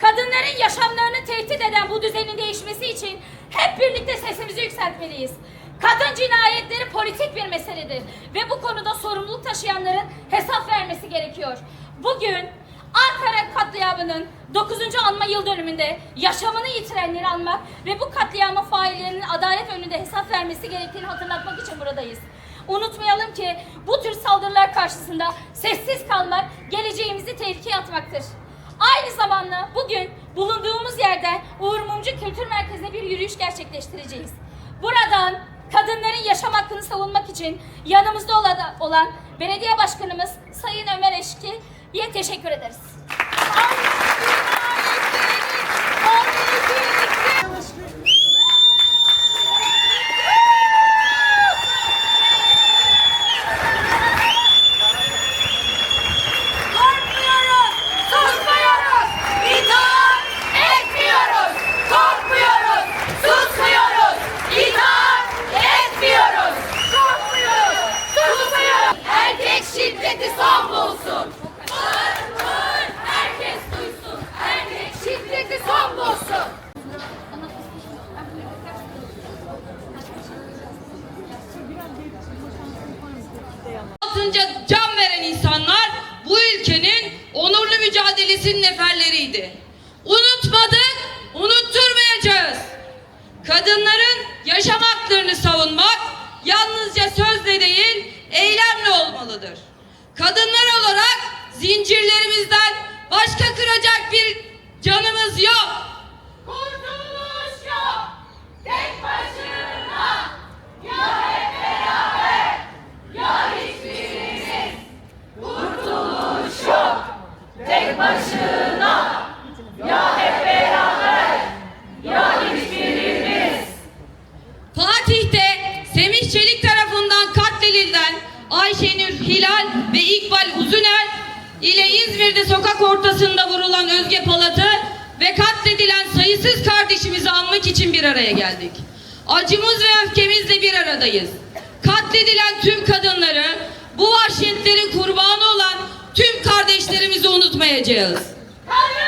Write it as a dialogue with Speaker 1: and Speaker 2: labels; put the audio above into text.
Speaker 1: Kadınların yaşamlarını tehdit eden bu düzenin değişmesi için hep birlikte sesimizi yükseltmeliyiz. Kadın cinayetleri politik bir meseledir ve bu konuda sorumluluk taşıyanların hesap vermesi gerekiyor. Bugün Ankara katliamının 9. anma yıl dönümünde yaşamını yitirenleri anmak ve bu katliamın faillerinin adalet önünde hesap vermesi gerektiğini hatırlatmak için buradayız. Unutmayalım ki bu tür saldırılar karşısında sessiz kalmak geleceğimizi tehlikeye atmaktır. Zamanda bugün bulunduğumuz yerden Uğur Mumcu Kültür Merkezi'ne bir yürüyüş gerçekleştireceğiz. Buradan kadınların yaşam hakkını savunmak için yanımızda ola- olan belediye başkanımız Sayın Ömer Eşki'ye teşekkür ederiz.
Speaker 2: Şiddeti son bulsun. Vur, vur, herkes duysun. Erkek şiddeti son bulsun.
Speaker 3: altınca can veren insanlar bu ülkenin onurlu mücadelesinin neferleriydi. Unutmadık, bir canımız yok.
Speaker 2: Kurtuluş yok. Tek başına. Ya hep beraber. Ya hiçbirimiz. Kurtuluş yok. Tek başına. Ya hep beraber. Ya hiçbirimiz.
Speaker 3: Fatih'te Semih Çelik tarafından katledilen Ayşenur Hilal ve İkbal Uzuner ile İzmir'de sokak ortasında vurulan Özge Palat'ı ve katledilen sayısız kardeşimizi anmak için bir araya geldik. Acımız ve öfkemizle bir aradayız. Katledilen tüm kadınları, bu vahşetlerin kurbanı olan tüm kardeşlerimizi unutmayacağız.
Speaker 2: Kadın